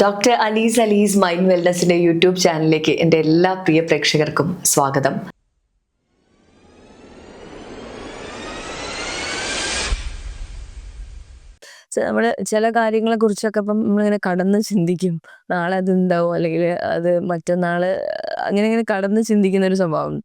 Doctor Ali's Ali's mind വെൽനസിന്റെ YouTube ചാനലിലേക്ക് എന്റെ എല്ലാ പ്രിയ പ്രേക്ഷകർക്കും സ്വാഗതം. നമ്മൾ ചില കാര്യങ്ങളെ കുറിച്ചൊക്കെ ഇപ്പം നമ്മളിങ്ങനെ കടന്ന് ചിന്തിക്കും. നാളെ അത് ഉണ്ടാവും അല്ലെങ്കിൽ അത് മറ്റന്നാൾ അങ്ങനെ ഇങ്ങനെ കടന്ന് ചിന്തിക്കുന്ന ഒരു സ്വഭാവം.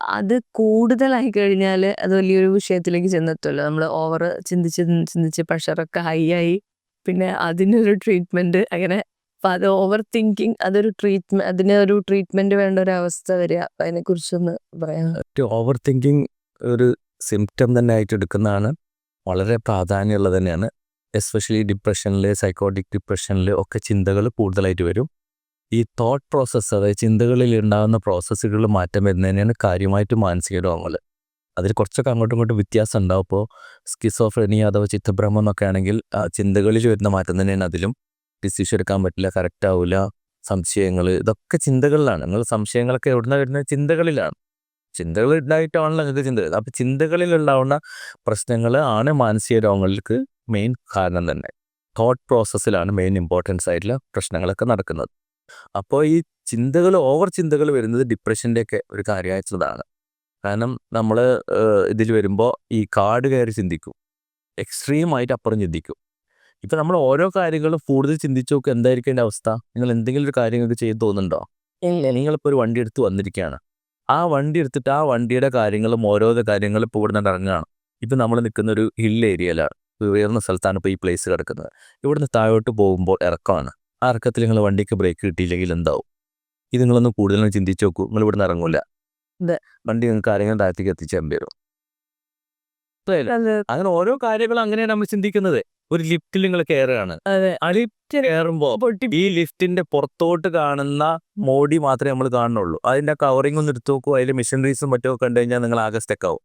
അത് കൂടുതലായി കഴിഞ്ഞാൽ അത് വലിയൊരു വിഷയത്തിലേക്ക് ചെന്നെത്തുമല്ലോ. നമ്മൾ ഓവർ ചിന്തിച്ച് ചിന്തിച്ച് പ്രഷറൊക്കെ ഹൈ ആയി പിന്നെ അതിനൊരു ട്രീറ്റ്മെന്റ് അങ്ങനെ അപ്പം അത് ഓവർ തിങ്കിങ് അതൊരു ട്രീറ്റ്മെന്റ് അതിന് ഒരു ട്രീറ്റ്മെന്റ് വേണ്ട ഒരു അവസ്ഥ വരിക. അപ്പൊ അതിനെ കുറിച്ചൊന്ന് പറയാം. ഓവർ തിങ്കിങ് ഒരു സിംറ്റം തന്നെ ആയിട്ട് എടുക്കുന്നതാണ്. വളരെ പ്രാധാന്യമുള്ളത് തന്നെയാണ്. എസ്പെഷ്യലി ഡിപ്രഷനിൽ സൈക്കോട്ടിക് ഡിപ്രഷനിൽ ഒക്കെ ചിന്തകൾ കൂടുതലായിട്ട് വരും. ഈ തോട്ട് പ്രോസസ്സ് അതായത് ചിന്തകളിൽ ഉണ്ടാകുന്ന പ്രോസസ്സുകൾ മാറ്റം വരുന്നതിനാണ് കാര്യമായിട്ട് മാനസിക രോഗങ്ങൾ അതിൽ കുറച്ചൊക്കെ അങ്ങോട്ടും ഇങ്ങോട്ടും വ്യത്യാസം ഉണ്ടാവും. ഇപ്പോൾ സ്കിസോഫ്രനി അഥവാ ചിത്തഭ്രമം എന്നൊക്കെ ആണെങ്കിൽ ചിന്തകളിൽ വരുന്ന മാറ്റം തന്നെയാണ് അതിലും. ഡിസിഷൻ എടുക്കാൻ പറ്റില്ല കറക്റ്റ് ആവില്ല സംശയങ്ങൾ ഇതൊക്കെ ചിന്തകളിലാണ്. നിങ്ങൾ സംശയങ്ങളൊക്കെ എവിടുന്ന വരുന്ന ചിന്തകളിലാണ്. ചിന്തകൾ ഉണ്ടായിട്ടാണല്ലോ നിങ്ങൾക്ക് ചിന്തകൾ അപ്പം ചിന്തകളിൽ ഉണ്ടാവുന്ന പ്രശ്നങ്ങൾ ആണ് മാനസിക രോഗങ്ങൾക്ക് മെയിൻ കാരണം തന്നെ. തോട്ട് പ്രോസസ്സിലാണ് മെയിൻ ഇമ്പോർട്ടൻസ് ആയിട്ടുള്ള പ്രശ്നങ്ങളൊക്കെ നടക്കുന്നത്. അപ്പോൾ ഈ ചിന്തകൾ ഓവർ ചിന്തകൾ വരുന്നത് ഡിപ്രഷന്റെയൊക്കെ ഒരു കാര്യമായിട്ടുള്ളതാണ്. കാരണം നമ്മൾ ഇതിൽ വരുമ്പോൾ ഈ കാട് കയറി ചിന്തിക്കും. എക്സ്ട്രീമായിട്ട് അപ്പുറം ചിന്തിക്കും. ഇപ്പം നമ്മൾ ഓരോ കാര്യങ്ങളും കൂടുതൽ ചിന്തിച്ചു നോക്കുക എന്തായിരിക്കും എന്റെ അവസ്ഥ? നിങ്ങൾ എന്തെങ്കിലും ഒരു കാര്യം നിങ്ങൾക്ക് ചെയ്ത് തോന്നുന്നുണ്ടോ? ഇല്ല നിങ്ങളിപ്പോൾ ഒരു വണ്ടി എടുത്ത് വന്നിരിക്കുകയാണ്. ആ വണ്ടി എടുത്തിട്ട് ആ വണ്ടിയുടെ കാര്യങ്ങളും ഓരോ കാര്യങ്ങളും ഇപ്പോൾ ഇവിടെ നിന്ന് ഇറങ്ങുകയാണ്. ഇപ്പം നമ്മൾ നിൽക്കുന്ന ഒരു ഹിൽ ഏരിയയിലാണ്. ഉയർന്ന സ്ഥലത്താണ് ഇപ്പോൾ ഈ പ്ലേസ് കിടക്കുന്നത്. ഇവിടുന്ന് താഴോട്ട് പോകുമ്പോൾ ഇറക്കമാണ്. ആ ഇറക്കത്തിൽ നിങ്ങൾ വണ്ടിക്ക് ബ്രേക്ക് കിട്ടിയില്ലെങ്കിൽ എന്താവും? ഇത് നിങ്ങളൊന്ന് കൂടുതലും ചിന്തിച്ച് നോക്കൂ. നിങ്ങൾ ഇവിടുന്ന് ഇറങ്ങൂല. അതെ. വണ്ടി നിങ്ങൾക്ക് ആരെങ്കിലും താഴത്തേക്ക് എത്തിച്ചേരേണ്ടി വരും അങ്ങനെ ഓരോ കാര്യങ്ങളും അങ്ങനെയാണ് നമ്മൾ ചിന്തിക്കുന്നത്. ഒരു ലിഫ്റ്റിൽ നിങ്ങൾ കയറുകയാണ്. ആ ലിഫ്റ്റ് കയറുമ്പോ ഈ ലിഫ്റ്റിന്റെ പുറത്തോട്ട് കാണുന്ന മോഡി മാത്രമേ നമ്മൾ കാണുന്നുള്ളൂ. അതിന്റെ കവറിംഗ് ഒന്ന് എടുത്തു നോക്കൂ. അതിൽ മെഷീനറീസും മറ്റോ കണ്ടു കഴിഞ്ഞാൽ നിങ്ങൾ ആകെ സ്റ്റെക്കാവും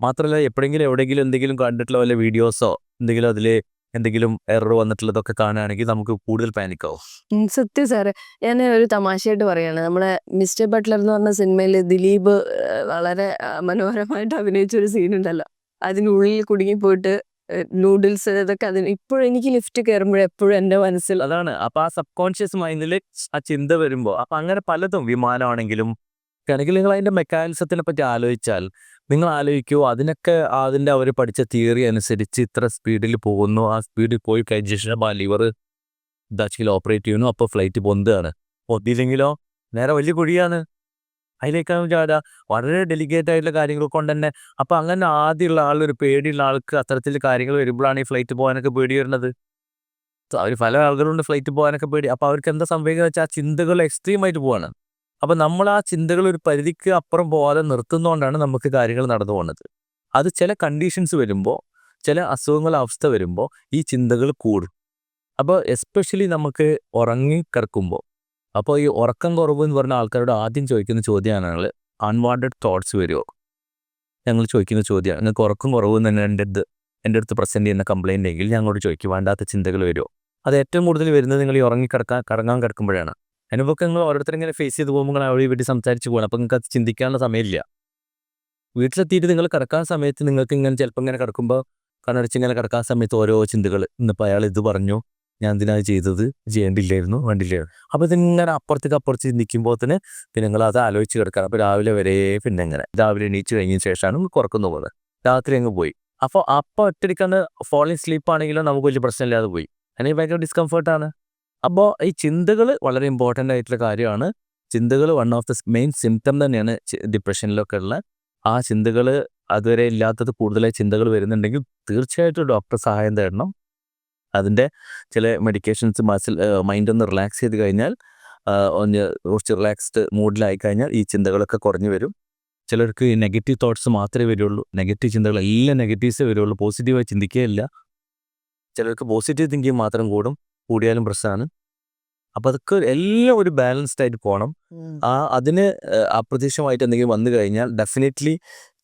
മാത്രമല്ല എപ്പോഴെങ്കിലും എവിടെയെങ്കിലും എന്തെങ്കിലും കണ്ടിട്ടുള്ള വല്ല വീഡിയോസോ എന്തെങ്കിലും അതിൽ എന്തെങ്കിലും എറർ വന്നിട്ടുള്ളതൊക്കെ കാണുകയാണെങ്കിൽ നമുക്ക് കൂടുതൽ പാനിക് ആവും സത്യം സാറേ. ഞാൻ ഒരു തമാശയായിട്ട് പറയാണ്. നമ്മളെ മിസ്റ്റർ ബട്ട്ലർ എന്ന് പറഞ്ഞ സിനിമയിൽ ദിലീപ് വളരെ മനോഹരമായിട്ട് അഭിനയിച്ച ഒരു സീൻ ഉണ്ടല്ലോ അതിനുള്ളിൽ കുടുങ്ങി പോയിട്ട് നൂഡിൽസ് ഇതൊക്കെ അതിന് ഇപ്പോഴും എനിക്ക് ലിഫ്റ്റ് കയറുമ്പോഴും എപ്പോഴും എന്റെ മനസ്സിൽ അതാണ്. അപ്പൊ ആ സബ് കോൺഷ്യസ് മൈൻഡിൽ ആ ചിന്ത വരുമ്പോ അപ്പൊ അങ്ങനെ പലതും വിമാനമാണെങ്കിലും ആണെങ്കിൽ നിങ്ങൾ അതിന്റെ മെക്കാനിസത്തിനെ പറ്റി ആലോചിച്ചാൽ നിങ്ങൾ ആലോചിക്കുമോ അതിനൊക്കെ അതിന്റെ അവർ പഠിച്ച തിയറി അനുസരിച്ച് ഇത്ര സ്പീഡിൽ പോകുന്നു. ആ സ്പീഡിൽ പോയി കഴിഞ്ഞ ശേഷം ആ ലിവർ ദാച്ചിൽ ഓപ്പറേറ്റ് ചെയ്യുന്നു. അപ്പോൾ ഫ്ലൈറ്റ് പൊന്തുകയാണ്. പൊന്തിയില്ലെങ്കിലോ നേരെ വലിയ കുഴിയാണ്. അതിലേക്കാണ് ചാടുക വളരെ ഡെലിഗേറ്റ് ആയിട്ടുള്ള കാര്യങ്ങൾ കൊണ്ട് തന്നെ. അപ്പം അങ്ങനെ ആദ്യമുള്ള ആളൊരു പേടിയുള്ള ആൾക്ക് അത്തരത്തിൽ കാര്യങ്ങൾ വരുമ്പോഴാണ് ഈ ഫ്ലൈറ്റ് പോകാനൊക്കെ പേടി വരുന്നത്. അവർ പല ആളുകളുണ്ട് ഫ്ലൈറ്റ് പോകാനൊക്കെ പേടി. അപ്പോൾ അവർക്ക് എന്താ സംഭവിക്കുക വെച്ചാൽ ആ ചിന്തകൾ എക്സ്ട്രീമായിട്ട് പോവാണ്. അപ്പോൾ നമ്മൾ ആ ചിന്തകൾ ഒരു പരിധിക്ക് അപ്പുറം പോകാതെ നിർത്തുന്നതുകൊണ്ടാണ് നമുക്ക് കാര്യങ്ങൾ നടന്നു പോകുന്നത് അത് ചില കണ്ടീഷൻസ് വരുമ്പോൾ ചില അസുഖങ്ങൾ അവസ്ഥ വരുമ്പോൾ ഈ ചിന്തകൾ കൂടും. അപ്പോൾ എസ്പെഷ്യലി നമുക്ക് ഉറങ്ങി കിടക്കുമ്പോൾ അപ്പോൾ ഈ ഉറക്കം കുറവ് എന്ന് പറഞ്ഞ ആൾക്കാരോട് ആദ്യം ചോദിക്കുന്ന ചോദ്യമാണ് അൺവാണ്ടഡ് തോട്ട്സ് വരുമോ ഞങ്ങൾ ചോദിക്കുന്ന ചോദ്യം നിങ്ങൾക്ക് ഉറക്കം കുറവ് തന്നെ എന്റെ അടുത്ത് എന്റെ അടുത്ത് പ്രസന്റ് ചെയ്യുന്ന കംപ്ലയിന്റ് എങ്കിൽ ഞങ്ങളോട് ചോദിക്കും വേണ്ടാത്ത ചിന്തകൾ വരുമോ അത് ഏറ്റവും കൂടുതൽ വരുന്നത് നിങ്ങൾ ഈ ഉറങ്ങി കിടക്കാൻ കറങ്ങാൻ കിടക്കുമ്പോഴാണ്. അതിനുമ്പോൾ നിങ്ങൾ ഓരോരുത്തരും ഇങ്ങനെ ഫേസ് ചെയ്ത് പോകുമ്പോൾ നിങ്ങൾ അവിടെ വീട്ടിൽ സംസാരിച്ച് പോകണം അപ്പോൾ നിങ്ങൾക്ക് അത് ചിന്തിക്കാനുള്ള സമയമില്ല. വീട്ടിലെത്തിയിട്ട് നിങ്ങൾ കിടക്കാൻ സമയത്ത് നിങ്ങൾക്ക് ഇങ്ങനെ ചിലപ്പോൾ ഇങ്ങനെ കിടക്കുമ്പോൾ കണ്ണടച്ച് ഇങ്ങനെ കിടക്കാൻ സമയത്ത് ഓരോ ചിന്തകൾ. ഇന്നിപ്പോൾ അയാൾ ഇത് പറഞ്ഞു ഞാൻ എന്തിനാണ് ചെയ്തത്? ചെയ്യേണ്ടില്ലായിരുന്നു വേണ്ടില്ലായിരുന്നു. അപ്പോൾ ഇതിങ്ങനെ അപ്പുറത്തേക്ക് അപ്പുറത്ത് ചിന്തിക്കുമ്പോൾ തന്നെ പിന്നെ നിങ്ങൾ അത് ആലോചിച്ച് കിടക്കണം. അപ്പോൾ രാവിലെ വരെ പിന്നെ ഇങ്ങനെ. രാവിലെ എണീച്ച് കഴിഞ്ഞതിന് ശേഷമാണ് നിങ്ങൾക്ക് ഉറക്കം പോകുന്നത് രാത്രി അങ്ങ് പോയി. അപ്പോൾ അപ്പോൾ ഒറ്റടിക്കാണ് ഫോളിങ് സ്ലീപ്പ് ആണെങ്കിലും നമുക്ക് വലിയ പ്രശ്നമില്ലാതെ പോയി. അല്ലെങ്കിൽ ഭയങ്കര ഡിസ്കംഫർട്ടാണ് അപ്പോൾ ഈ ചിന്തകൾ വളരെ ഇമ്പോർട്ടന്റ് ആയിട്ടുള്ള കാര്യമാണ്. ചിന്തകൾ one of the main symptom തന്നെയാണ് ഡിപ്രഷനിലൊക്കെ ഉള്ള ആ ചിന്തകൾ അതുവരെ ഇല്ലാത്തത് കൂടുതലായി ചിന്തകൾ വരുന്നുണ്ടെങ്കിൽ തീർച്ചയായിട്ടും ഡോക്ടർ സഹായം തേടണം. അതിന്റെ ചില മെഡിക്കേഷൻസ് മസിൽ മൈൻഡ് ഒന്ന് റിലാക്സ് ചെയ്ത് കഴിഞ്ഞാൽ ഒന്ന് കുറച്ച് റിലാക്സ്ഡ് മൂഡിലായി കഴിഞ്ഞാൽ ഈ ചിന്തകളൊക്കെ കുറഞ്ഞു വരും. ചിലർക്ക് നെഗറ്റീവ് തോട്ട്സ് മാത്രമേ വരുള്ളൂ. നെഗറ്റീവ് ചിന്തകൾ എല്ലാം നെഗറ്റീവ്സേ വരുള്ളൂ. പോസിറ്റീവായി ചിന്തിക്കുകയില്ല. ചിലർക്ക് പോസിറ്റീവ് തിങ്കിങ് മാത്രം കൂടും. കൂടിയാലും പ്രശ്നമാണ് അപ്പൊ അതൊക്കെ എല്ലാം ഒരു ബാലൻസ്ഡ് ആയിട്ട് പോകണം ആ അതിന് അപ്രതീക്ഷമായിട്ട് എന്തെങ്കിലും വന്നു കഴിഞ്ഞാൽ ഡെഫിനറ്റ്ലി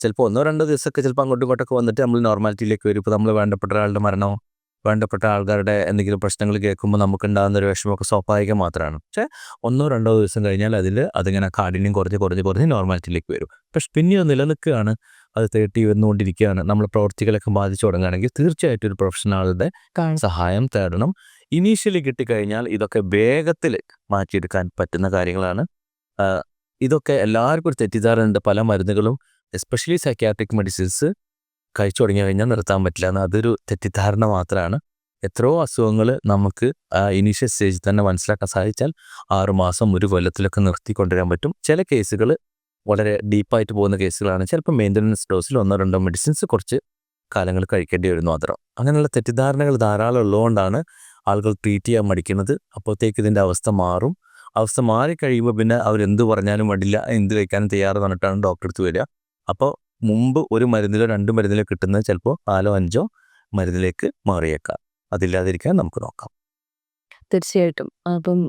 ചിലപ്പോൾ ഒന്നോ രണ്ടോ ദിവസമൊക്കെ ചിലപ്പോൾ അങ്ങോട്ടും ഇങ്ങോട്ടൊക്കെ വന്നിട്ട് നമ്മൾ നോർമാലിറ്റിയിലേക്ക് വരും. ഇപ്പോൾ നമ്മൾ വേണ്ടപ്പെട്ട ഒരാളുടെ മരണമോ വേണ്ടപ്പെട്ട ആൾക്കാരുടെ എന്തെങ്കിലും പ്രശ്നങ്ങൾ കേൾക്കുമ്പോൾ നമുക്ക് ഉണ്ടാകുന്ന ഒരു വിഷമമൊക്കെ സ്വാഭാവികം മാത്രമാണ്. പക്ഷേ ഒന്നോ രണ്ടോ ദിവസം കഴിഞ്ഞാൽ അതിൽ അതിങ്ങനെ കാഠിന്യം കുറഞ്ഞ് കുറഞ്ഞ് കുറഞ്ഞ് നോർമാലിറ്റിയിലേക്ക് വരും. പക്ഷെ പിന്നെ നിലനിൽക്കുകയാണ്. അത് തേട്ടി വന്നുകൊണ്ടിരിക്കുകയാണ് നമ്മൾ പ്രവർത്തികളൊക്കെ ബാധിച്ചു തുടങ്ങുകയാണെങ്കിൽ തീർച്ചയായിട്ടും ഒരു പ്രൊഫഷണലുടെ സഹായം തേടണം. ഇനീഷ്യലി കിട്ടിക്കഴിഞ്ഞാൽ ഇതൊക്കെ വേഗത്തിൽ മാറ്റിയെടുക്കാൻ പറ്റുന്ന കാര്യങ്ങളാണ്. ഇതൊക്കെ എല്ലാവർക്കും ഒരു തെറ്റിദ്ധാരണയുണ്ട്. പല മരുന്നുകളും എസ്പെഷ്യലി സൈക്യാട്രിക് മെഡിസിൻസ് കഴിച്ചു തുടങ്ങി കഴിഞ്ഞാൽ നിർത്താൻ പറ്റില്ല എന്ന് അതൊരു തെറ്റിദ്ധാരണ മാത്രമാണ്. എത്രയോ അസുഖങ്ങൾ നമുക്ക് ഇനീഷ്യൽ സ്റ്റേജിൽ തന്നെ മനസ്സിലാക്കാൻ സാധിച്ചാൽ ആറുമാസം ഒരു കൊല്ലത്തിലൊക്കെ നിർത്തി കൊണ്ടുവരാൻ പറ്റും. ചില കേസുകൾ വളരെ ഡീപ്പായിട്ട് പോകുന്ന കേസുകളാണ്. ചിലപ്പോൾ മെയിന്റനൻസ് ഡോസിൽ ഒന്നോ രണ്ടോ മെഡിസിൻസ് കുറച്ച് കാലങ്ങൾ കഴിക്കേണ്ടി വരുന്നു മാത്രം. അങ്ങനെയുള്ള തെറ്റിദ്ധാരണകൾ ധാരാളം ഉള്ളതുകൊണ്ടാണ് ആളുകൾ ട്രീറ്റ് ചെയ്യാൻ മടിക്കുന്നത്. അപ്പോഴത്തേക്ക് ഇതിന്റെ അവസ്ഥ മാറും. അവസ്ഥ മാറിക്കഴിയുമ്പോൾ പിന്നെ അവരെന്ത് പറഞ്ഞാലും വേണ്ടില്ല എന്ത് കഴിക്കാനും തയ്യാറ് പറഞ്ഞിട്ടാണ് ഡോക്ടർ അടുത്ത് വരിക. അപ്പോൾ മുമ്പ് ഒരു മരുന്നിലോ രണ്ട് മരുന്നിലോ കിട്ടുന്നത് ചിലപ്പോൾ നാലോ അഞ്ചോ മരുന്നിലേക്ക് മാറിയേക്കാം. അതില്ലാതിരിക്കാൻ നമുക്ക് നോക്കാം. തീർച്ചയായിട്ടും. അപ്പം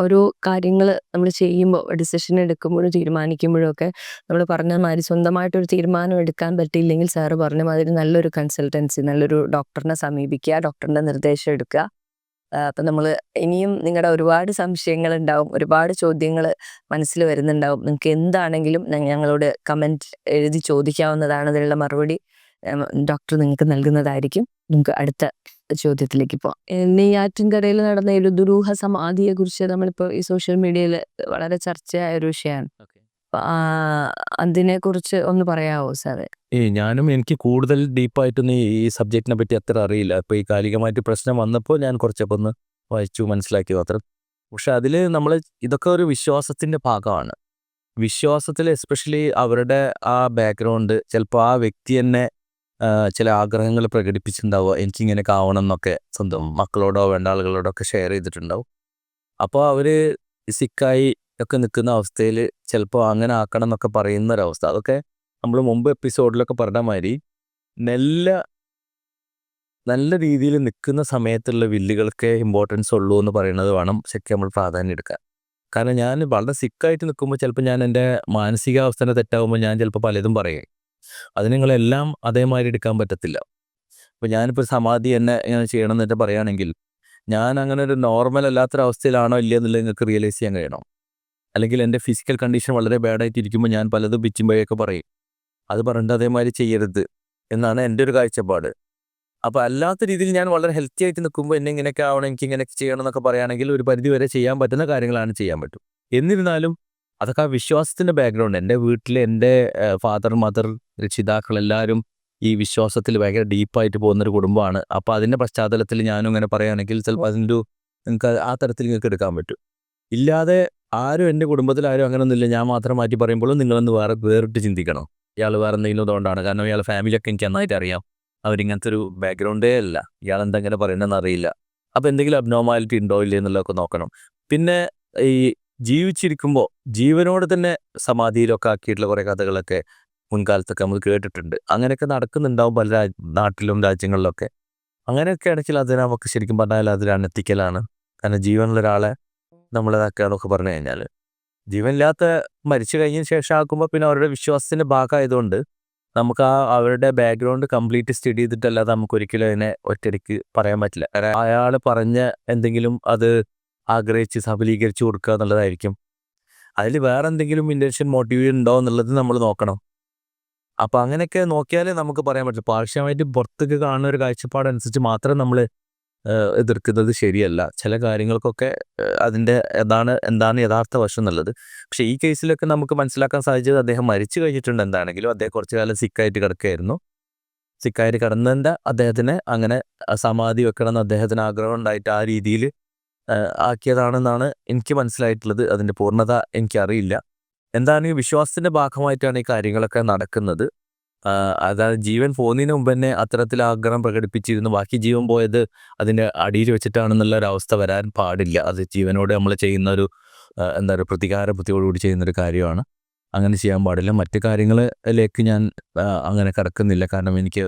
ഓരോ കാര്യങ്ങൾ നമ്മൾ ചെയ്യുമ്പോൾ ഡിസിഷൻ എടുക്കുമ്പോഴും തീരുമാനിക്കുമ്പോഴും ഒക്കെ നമ്മൾ പറഞ്ഞ മാതിരി സ്വന്തമായിട്ടൊരു തീരുമാനം എടുക്കാൻ പറ്റിയില്ലെങ്കിൽ സാറ് പറഞ്ഞ മാതിരി നല്ലൊരു കൺസൾട്ടൻസി നല്ലൊരു ഡോക്ടറിനെ സമീപിക്കുക ഡോക്ടറിന്റെ നിർദ്ദേശം എടുക്കുക. അപ്പം നമ്മൾ ഇനിയും നിങ്ങളുടെ ഒരുപാട് സംശയങ്ങൾ ഉണ്ടാവും ഒരുപാട് ചോദ്യങ്ങൾ മനസ്സിൽ വരുന്നുണ്ടാവും. നിങ്ങൾക്ക് എന്താണെങ്കിലും ഞ- ഞങ്ങളോട് കമന്റ് എഴുതി ചോദിക്കാവുന്നതാണ്. അതിനുള്ള മറുപടി ഡോക്ടർ നിങ്ങൾക്ക് നൽകുന്നതായിരിക്കും. നിങ്ങൾക്ക് അടുത്ത ചോദ്യത്തിലേക്ക് പോവാം. നെയ്യാറ്റിൻകരയിൽ നടന്ന ഒരു ദുരൂഹ സമാധിയെ കുറിച്ച് നമ്മളിപ്പോൾ ഈ സോഷ്യൽ മീഡിയയിൽ വളരെ ചർച്ചയായ ഒരു വിഷയമാണ് അപ്പൊ അതിനെ കുറിച്ച് ഒന്ന് പറയാവോ സാറേ? ഈ ഞാനും എനിക്ക് കൂടുതൽ ഡീപ്പായിട്ടൊന്നും ഈ സബ്ജക്റ്റിനെ പറ്റി അത്ര അറിയില്ല. അപ്പോൾ ഈ കാലികമായിട്ട് പ്രശ്നം വന്നപ്പോൾ ഞാൻ കുറച്ചൊക്കെ ഒന്ന് വായിച്ചു മനസ്സിലാക്കി മാത്രം. പക്ഷെ അതിൽ നമ്മൾ ഇതൊക്കെ ഒരു വിശ്വാസത്തിന്റെ ഭാഗമാണ്. വിശ്വാസത്തിൽ എസ്പെഷ്യലി അവരുടെ ആ ബാക്ക്ഗ്രൗണ്ട് ചിലപ്പോൾ ആ വ്യക്തി തന്നെ ചില ആഗ്രഹങ്ങൾ പ്രകടിപ്പിച്ചിട്ടുണ്ടാവുക. എനിക്കിങ്ങനെയൊക്കെ ആവണം എന്നൊക്കെ സ്വന്തം മക്കളോടോ വേണ്ട ആളുകളോടോ ഒക്കെ ഷെയർ ചെയ്തിട്ടുണ്ടാവും. അപ്പോൾ അവർ സിക്കായി ഒക്കെ നിൽക്കുന്ന അവസ്ഥയിൽ ചിലപ്പോൾ അങ്ങനെ ആക്കണം എന്നൊക്കെ പറയുന്ന ഒരവസ്ഥ അതൊക്കെ നമ്മൾ മുമ്പ് എപ്പിസോഡിലൊക്കെ പറഞ്ഞ മാതിരി നല്ല നല്ല രീതിയിൽ നിൽക്കുന്ന സമയത്തുള്ള വില്ലുകൾക്ക് ഇമ്പോർട്ടൻസ് ഉള്ളൂ എന്ന് പറയുന്നത് വേണം ശരിക്കും നമ്മൾ പ്രാധാന്യം എടുക്കാൻ. കാരണം ഞാൻ വളരെ സിക്കായിട്ട് നിൽക്കുമ്പോൾ ചിലപ്പോൾ ഞാൻ എന്റെ മാനസികാവസ്ഥ തെറ്റാകുമ്പോൾ ഞാൻ ചിലപ്പോൾ പലതും പറയും. അത് നിങ്ങളെല്ലാം അതേമാതിരി എടുക്കാൻ പറ്റത്തില്ല. ഇപ്പം ഞാനിപ്പോൾ സമാധി എന്നെ ഇങ്ങനെ ചെയ്യണം എന്നിട്ട് പറയുകയാണെങ്കിൽ ഞാൻ അങ്ങനെ ഒരു നോർമൽ അല്ലാത്തൊരവസ്ഥയിലാണോ ഇല്ലയോ എന്നുള്ളത് നിങ്ങൾക്ക് റിയലൈസ് ചെയ്യാൻ കഴിയണം. അല്ലെങ്കിൽ എന്റെ ഫിസിക്കൽ കണ്ടീഷൻ വളരെ ബാഡായിട്ട് ഇരിക്കുമ്പോൾ ഞാൻ പലതും പിച്ചുമ്പോഴൊക്കെ പറയും. അത് പറഞ്ഞിട്ട് അതേമാതിരി ചെയ്യരുത് എന്നാണ് എന്റെ ഒരു കാഴ്ചപ്പാട്. അപ്പോൾ അല്ലാത്ത രീതിയിൽ ഞാൻ വളരെ ഹെൽത്തി ആയിട്ട് നിൽക്കുമ്പോൾ എന്നെ ഇങ്ങനെയൊക്കെ ആവണം എനിക്ക് ഇങ്ങനെയൊക്കെ ചെയ്യണം എന്നൊക്കെ പറയുകയാണെങ്കിൽ ഒരു പരിധി വരെ ചെയ്യാൻ പറ്റുന്ന കാര്യങ്ങളാണ് ചെയ്യാൻ പറ്റും. എന്നിരുന്നാലും അതൊക്കെ ആ വിശ്വാസത്തിന്റെ ബാക്ക്ഗ്രൗണ്ട് എന്റെ വീട്ടിൽ എന്റെ ഫാദർ മദർ രക്ഷിതാക്കൾ എല്ലാവരും ഈ വിശ്വാസത്തിൽ ഭയങ്കര ഡീപ്പായിട്ട് പോകുന്നൊരു കുടുംബമാണ്. അപ്പോൾ അതിന്റെ പശ്ചാത്തലത്തിൽ ഞാനും ഇങ്ങനെ പറയുകയാണെങ്കിൽ ചിലപ്പോൾ അതിന്റെ നിങ്ങൾക്ക് ആ തരത്തിൽ നിങ്ങൾക്ക് എടുക്കാൻ പറ്റും. ഇല്ലാതെ ആരും എന്റെ കുടുംബത്തിൽ ആരും അങ്ങനെ അങ്ങനെയൊന്നുമില്ല ഞാൻ മാത്രം മാറ്റി പറയുമ്പോഴും നിങ്ങളൊന്ന് വേറെ വേറിട്ട് ചിന്തിക്കണം. ഇയാൾ വേറെ എന്തെങ്കിലും ഇതുകൊണ്ടാണ്. കാരണം ഇയാൾ ഫാമിലിയൊക്കെ എനിക്ക് നന്നായിട്ട് അറിയാം. അവരിങ്ങനത്തെ ഒരു ബാക്ക്ഗ്രൗണ്ടേ അല്ല. ഇയാൾ എന്തെങ്കിലും പറയണമെന്ന് അറിയില്ല. അപ്പോൾ എന്തെങ്കിലും അബ്നോമാലിറ്റി ഉണ്ടോ ഇല്ലേ എന്നുള്ളതൊക്കെ നോക്കണം. പിന്നെ ഈ ജീവിച്ചിരിക്കുമ്പോൾ ജീവനോട് തന്നെ സമാധിയിലൊക്കെ ആക്കിയിട്ടുള്ള കുറേ കഥകളൊക്കെ മുൻകാലത്തൊക്കെ നമ്മൾ കേട്ടിട്ടുണ്ട്. അങ്ങനെയൊക്കെ നടക്കുന്നുണ്ടാവും പല നാട്ടിലും രാജ്യങ്ങളിലൊക്കെ. അങ്ങനെയൊക്കെ ആണെങ്കിൽ അത് നമുക്ക് ശരിക്കും പറഞ്ഞാൽ അതിൽ അനത്തിക്കലാണ്. കാരണം ജീവനുള്ള ഒരാളെ നമ്മളിതാക്കുക എന്നൊക്കെ പറഞ്ഞു കഴിഞ്ഞാൽ. ജീവനില്ലാത്ത മരിച്ചു കഴിഞ്ഞതിന് ശേഷം ആക്കുമ്പോൾ പിന്നെ അവരുടെ വിശ്വാസത്തിന്റെ ഭാഗമായതുകൊണ്ട് നമുക്ക് ആ അവരുടെ ബാക്ക്ഗ്രൗണ്ട് കംപ്ലീറ്റ് സ്റ്റഡി ചെയ്തിട്ടല്ലാതെ നമുക്ക് ഒരിക്കലും അതിനെ ഒറ്റയടിക്ക് പറയാൻ പറ്റില്ല. അയാൾ പറഞ്ഞ എന്തെങ്കിലും അത് ആഗ്രഹിച്ച് സഫലീകരിച്ചു കൊടുക്കുക എന്നുള്ളതായിരിക്കും. അതിൽ വേറെ എന്തെങ്കിലും ഇന്റൻഷൻ മോട്ടീവ് ഉണ്ടോ എന്നുള്ളത് നമ്മൾ നോക്കണം. അപ്പം അങ്ങനെയൊക്കെ നോക്കിയാലേ നമുക്ക് പറയാൻ പറ്റും. പാർശ്വമായിട്ട് പുറത്തേക്ക് കാണുന്ന ഒരു കാഴ്ചപ്പാടനുസരിച്ച് മാത്രം നമ്മൾ എതിർക്കുന്നത് ശരിയല്ല. ചില കാര്യങ്ങൾക്കൊക്കെ അതിന്റെ എന്താണ് എന്താണ് യഥാർത്ഥ വശം എന്നുള്ളത്. പക്ഷേ ഈ കേസിലൊക്കെ നമുക്ക് മനസ്സിലാക്കാൻ സാധിച്ചത് അദ്ദേഹം മരിച്ചു കഴിഞ്ഞിട്ടുണ്ട് എന്താണെങ്കിലും. അദ്ദേഹം കുറച്ചു കാലം സിക്കായിട്ട് കിടക്കുകയായിരുന്നു. സിക്കായിട്ട് കിടന്നതിന്റെ അദ്ദേഹത്തിന് അങ്ങനെ സമാധി വെക്കണം എന്ന് അദ്ദേഹത്തിന് ആഗ്രഹം ഉണ്ടായിട്ട് ആ രീതിയിൽ ആക്കിയതാണെന്നാണ് എനിക്ക് മനസ്സിലായിട്ടുള്ളത്. അതിന്റെ പൂർണത എനിക്കറിയില്ല. എന്താണെങ്കിൽ വിശ്വാസത്തിന്റെ ഭാഗമായിട്ടാണ് ഈ കാര്യങ്ങളൊക്കെ നടക്കുന്നത്? അതായത് ജീവൻ പോകുന്നതിന് മുമ്പ് തന്നെ അത്തരത്തിൽ ആഗ്രഹം പ്രകടിപ്പിച്ചിരുന്നു. ബാക്കി ജീവൻ പോയത് അതിന്റെ അടിയിൽ വെച്ചിട്ടാണെന്നുള്ള ഒരു അവസ്ഥ വരാൻ പാടില്ല. അത് ജീവനോട് നമ്മൾ ചെയ്യുന്ന ഒരു എന്താ പറയുക പ്രതികാര ബുദ്ധിയോടുകൂടി ചെയ്യുന്നൊരു കാര്യമാണ്. അങ്ങനെ ചെയ്യാൻ പാടില്ല. മറ്റു കാര്യങ്ങളിലേക്ക് ഞാൻ അങ്ങനെ കിടക്കുന്നില്ല. കാരണം എനിക്ക്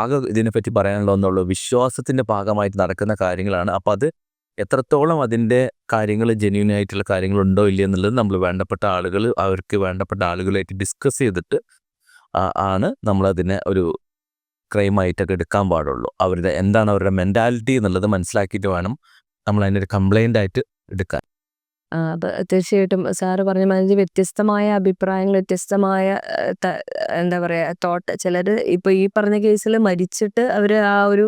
ആകെ ഇതിനെപ്പറ്റി പറയാനുള്ള ഒന്നുള്ളൂ വിശ്വാസത്തിന്റെ ഭാഗമായിട്ട് നടക്കുന്ന കാര്യങ്ങളാണ്. അപ്പോൾ അത് എത്രത്തോളം അതിന്റെ കാര്യങ്ങൾ ജെന്യൂൻ ആയിട്ടുള്ള കാര്യങ്ങളുണ്ടോ ഇല്ല എന്നുള്ളത് നമ്മൾ വേണ്ടപ്പെട്ട ആളുകൾ അവർക്ക് വേണ്ടപ്പെട്ട ആളുകളായിട്ട് ഡിസ്കസ് ചെയ്തിട്ട് ആണ് നമ്മളതിനെ ഒരു ക്രൈമായിട്ടൊക്കെ എടുക്കാൻ പാടുള്ളൂ. അവരുടെ എന്താണ് അവരുടെ മെന്റാലിറ്റി എന്നുള്ളത് മനസ്സിലാക്കിയിട്ട് വേണം നമ്മൾ അതിനൊരു കംപ്ലൈന്റ് ആയിട്ട് എടുക്കാൻ. അത് തീർച്ചയായിട്ടും സാറ് പറഞ്ഞ മാതിരി വ്യത്യസ്തമായ അഭിപ്രായങ്ങൾ വ്യത്യസ്തമായ എന്താ പറയുക തോട്ട് ചിലർ ഇപ്പോൾ ഈ പറഞ്ഞ കേസിൽ മരിച്ചിട്ട് അവർ ആ ഒരു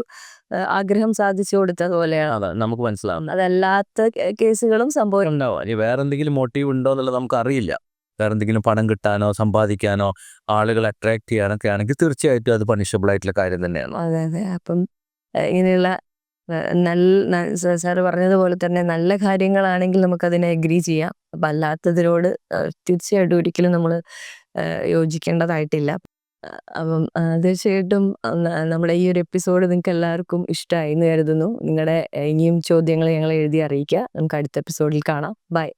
ആഗ്രഹം സാധിച്ചു കൊടുത്തത് പോലെയാണ് അതെ നമുക്ക് മനസ്സിലാവും അതല്ലാത്ത കേസുകളും സംഭവം ഉണ്ടാവും ഇനി വേറെ എന്തെങ്കിലും മോട്ടീവ് ഉണ്ടോ എന്നുള്ളത് നമുക്ക് അറിയില്ല. വേറെ എന്തെങ്കിലും പണം കിട്ടാനോ സമ്പാദിക്കാനോ ആളുകൾ അട്രാക്ട് ചെയ്യാനൊക്കെ ആണെങ്കിൽ തീർച്ചയായിട്ടും അത് പണിഷബിൾ ആയിട്ടുള്ള കാര്യം തന്നെയാണ്. അതെ അതെ. അപ്പം ഇങ്ങനെയുള്ള നല്ല സാറ് പറഞ്ഞതുപോലെ തന്നെ നല്ല കാര്യങ്ങളാണെങ്കിൽ നമുക്കതിനെ അഗ്രി ചെയ്യാം. അപ്പം അല്ലാത്തതിനോട് തീർച്ചയായിട്ടും ഒരിക്കലും നമ്മൾ യോജിക്കേണ്ടതായിട്ടില്ല. അപ്പം തീർച്ചയായിട്ടും നമ്മുടെ ഈ ഒരു എപ്പിസോഡ് നിങ്ങൾക്ക് എല്ലാവർക്കും ഇഷ്ടമായി എന്ന് കരുതുന്നു. നിങ്ങളുടെ ഇനിയും ചോദ്യങ്ങൾ ഞങ്ങൾ എഴുതി അറിയിക്കുക നമുക്ക് അടുത്ത എപ്പിസോഡിൽ കാണാം. ബൈ.